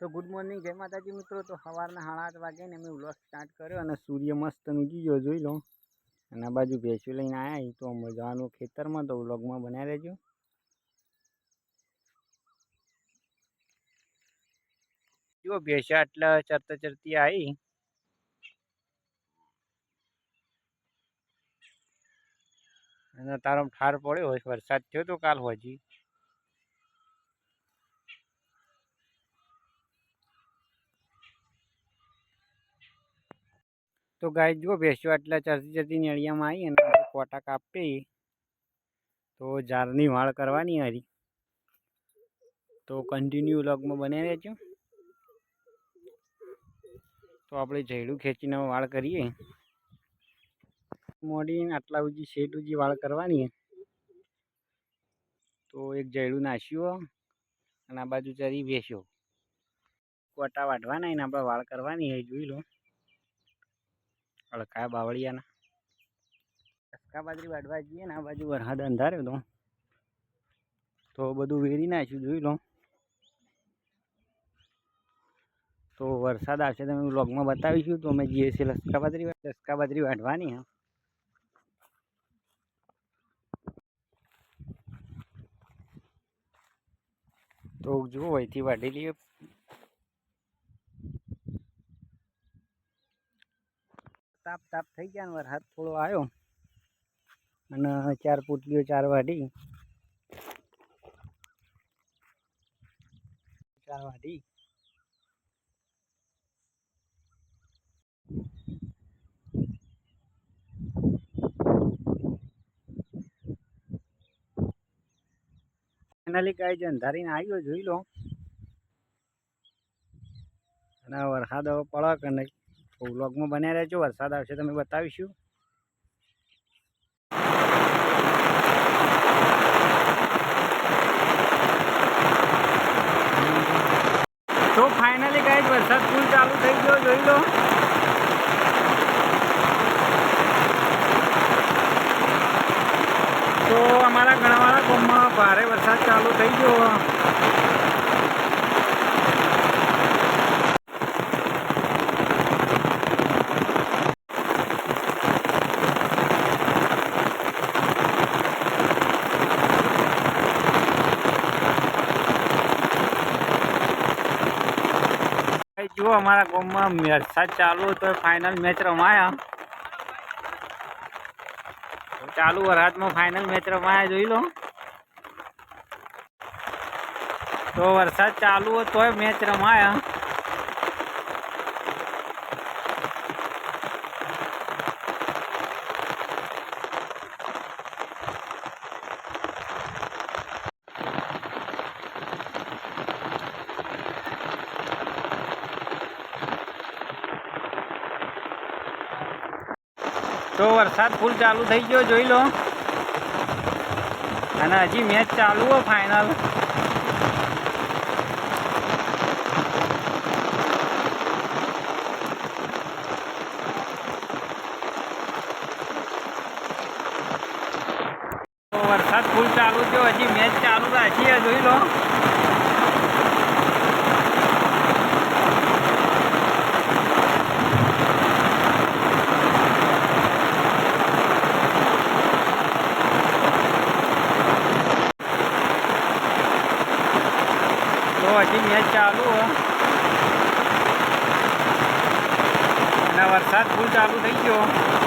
તો good morning જય માતાજી મિત્રો. તો સવારના સાડા આઠ વાગે ને અમે વ્લોગ સ્ટાર્ટ કર્યો અને સૂર્ય મસ્ત ઉગી ગયો, જોઈ લો. અને આ બાજુ ભેંસું લઈને આવ્યા તો અમે જવાનું ખેતરમાં તો વ્લોગમાં બનાવી રહેજો. જો ભેંસા આટલા ચરતા ચરતી આવી અને તારો ઠાર પડ્યો હોય, વરસાદ થયો તો કાલ હોજી. તો ગાય જુઓ ભેંસો આટલા ચરતી ચરતી નળિયામાં આવી અને કોટા કાપી તો ઝાડની વાળ કરવાની હારી. તો કન્ટિન્યુ વ્લોગમાં બને રહેજો. તો આપણે જૈડું ખેંચીને વાળ કરીએ. મોડી આટલા ઉજી, શેઠ ઉજી વાળ કરવાની. તો એક જૈડું નાસ્યો અને આ બાજુ ચરી ભેંસ્યો કોટા વાઢવાના એને આપણે વાળ કરવાની જોઈ લો. અળકા બાવળિયાના ચસકા બાજરી વાઢવા જઈએ ને આ બાજુ વરસાદ અંધાર્યો તો. તો બધું વેરી નાખ્યું, જોઈ લો. તો વરસાદ આવશે તમે વ્લોગમાં બતાવીશું તો અમે જઈએ છીએ લસકા બાજરી લસકા બાજરી વાઢવાની, હા. તો જુઓ અહીંથી વાઢી લઈએ. તાપ તાપ થઈ ગયા ને વરસાદ થોડો આવ્યો અને ચાર પોટલીઓ ચાર વાઢી. ચાર વાઢી. ફાઇનલી ગાય જે અંધારીને આવ્યો, જોઈ લો. અને વરસાદ હવે પડે નહીં તો વ્લોગમાં બન્યા રહેજો, વરસાદ આવશે તમે બતાવીશું. તો ફાઇનલી ગાય વરસાદ ફૂલ ચાલુ થઈ ગયો, જોઈ લો. તો અમારા ઘણાવાળા ગામમાં ભારે વરસાદ ચાલુ થઈ ગયો. ભાઈ જુઓ અમારા ગામમાં વરસાદ ચાલુ તો ફાઇનલ મેચ રમાયા. ચાલુ વરસાદમાં ફાઇનલ મેચ રમાયા, જોઈ લો. તો વરસાદ ચાલુ હોય તોય મેચ રમાયા. તો વરસાદ ફૂલ ચાલુ થઈ ગયો, જોઈ લો. અને હજી મેચ ચાલુ હોય ફાઇનલ વરસાદ ફૂલ ચાલુ થયો, હજી મેચ ચાલુ રાખીએ, જોઈ લો તો હજી મેચ ચાલુ અને વરસાદ ફૂલ ચાલુ થઈ ગયો.